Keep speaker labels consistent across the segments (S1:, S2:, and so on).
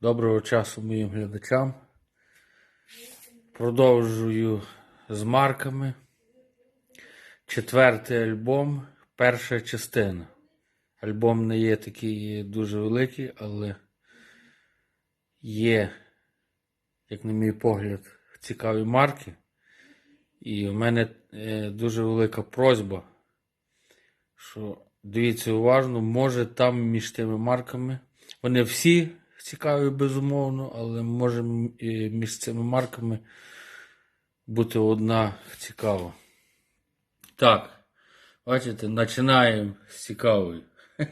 S1: Доброго часу моїм глядачам. Продовжую з марками. Четвертий альбом, перша частина. Альбом не є такий дуже великий, але є, як на мій погляд, цікаві марки. І в мене е, дуже велика просьба, що дивіться уважно, може там між тими марками. Вони всі цікаві, безумовно, але може і між цими марками бути одна цікава. Так, бачите, починаємо з цікавої.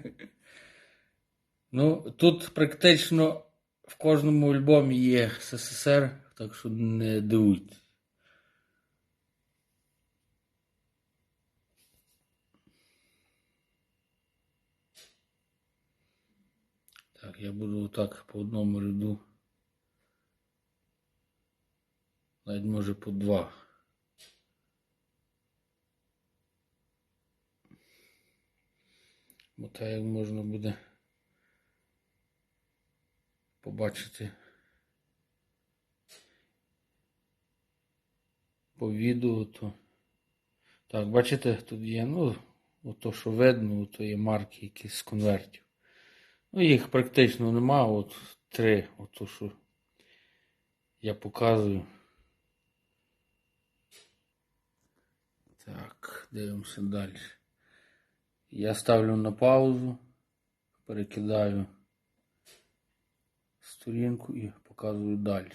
S1: Ну, тут практично в кожному альбомі є СССР, так що не дивуйтесь. Так, я буду отак по одному ряду. Навіть може по два. Бо так як можна буде побачити по відео, то так, бачите, тут є, ну, ото, що видно, то є марки якісь з конвертів. Ну, їх практично нема, от три, ото що я показую. Так, дивимося далі. Я ставлю на паузу, перекидаю сторінку і показую далі.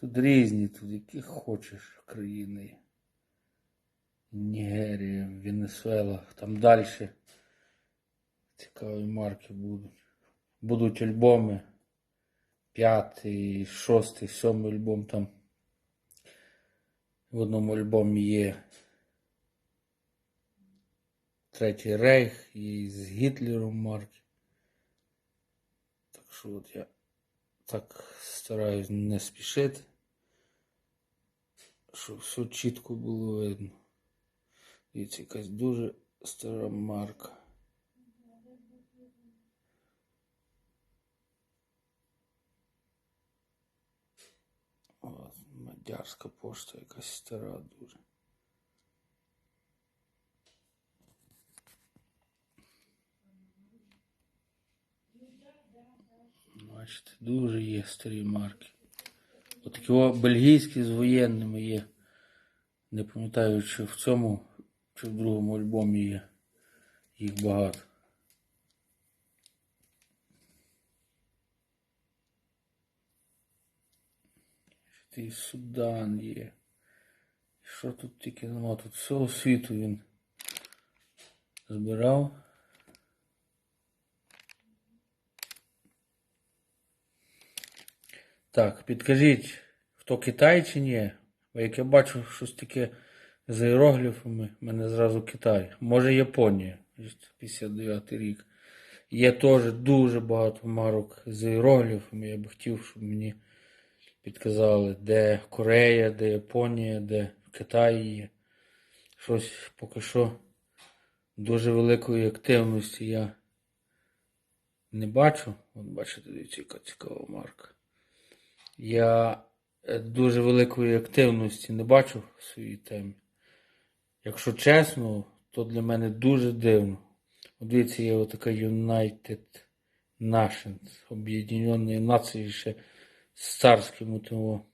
S1: Тут різні, тут які хочеш країни. Нігерія, Венесуела, там далі цікаві марки будуть. Будуть альбоми. П'ятий, шостий, сьомий альбом там. В одному альбомі є Третій Рейх і з Гітлером марки. Так що от я так стараюсь не спішити, щоб все чітко було видно. Дивіться, якась дуже стара марка. От, мадярська пошта якась стара дуже. Бачите, дуже є старі марки. Отакі о, бельгійські з воєнними є. Не пам'ятаю, чи в цьому, чи в другому альбомі є. Їх багато. І Судан є. Що тут тільки нема? Тут всього світу він збирав. Так, підкажіть, хто Китай чи ні? Бо як я бачу щось таке з іерогліфами, мене зразу Китай. Може Японія, 59 рік. Є теж дуже багато марок з іерогліфами. Я би хотів, щоб мені підказали, де Корея, де Японія, де Китай є. Щось поки що дуже великої активності я не бачу. От бачите, яка цікава марка. Я е, дуже великої активності не бачу в своїй темі. Якщо чесно, то для мене дуже дивно. От дивіться, є отака United Nations, Об'єднані Нації ще з царським того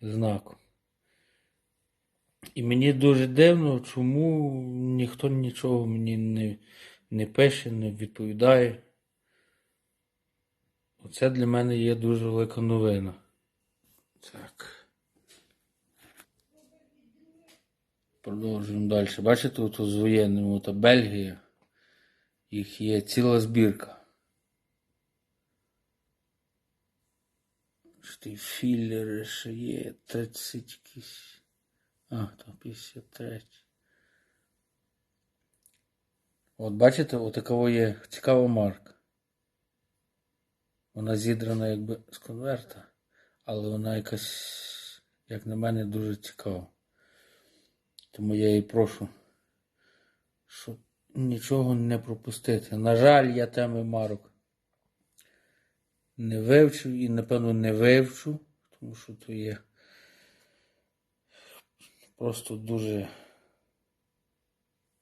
S1: знаком. І мені дуже дивно, чому ніхто нічого мені не, не пише, не відповідає. Оце для мене є дуже велика новина. Так. Продовжуємо далі. Бачите, тут з воєнним, от Бельгія. Їх є ціла збірка. Що філери ще є 30 якісь. А, там 53. От бачите, отакова є цікава марка. Вона зідрана якби з конверта, але вона якась, як на мене, дуже цікава. Тому я її прошу, щоб нічого не пропустити. На жаль, я теми марок не вивчив і, напевно, не вивчу, тому що то є просто дуже,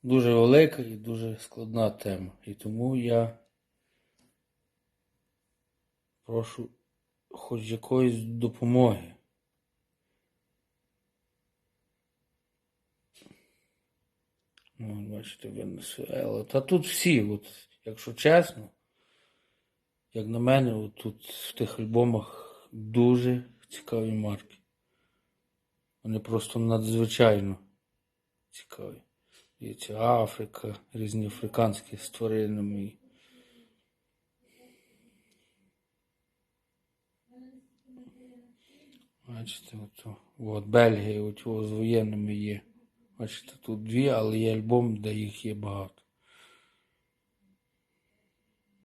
S1: дуже велика і дуже складна тема. І тому я прошу хоч якоїсь допомоги. Ну, бачите, винесу. Але та тут всі, от, якщо чесно, як на мене, тут в тих альбомах дуже цікаві марки. Вони просто надзвичайно цікаві. Дивіться, Африка, різні африканські створення мої. Бачите, от, от Бельгія, от з воєнними є. Бачите, тут дві, але є альбом, де їх є багато.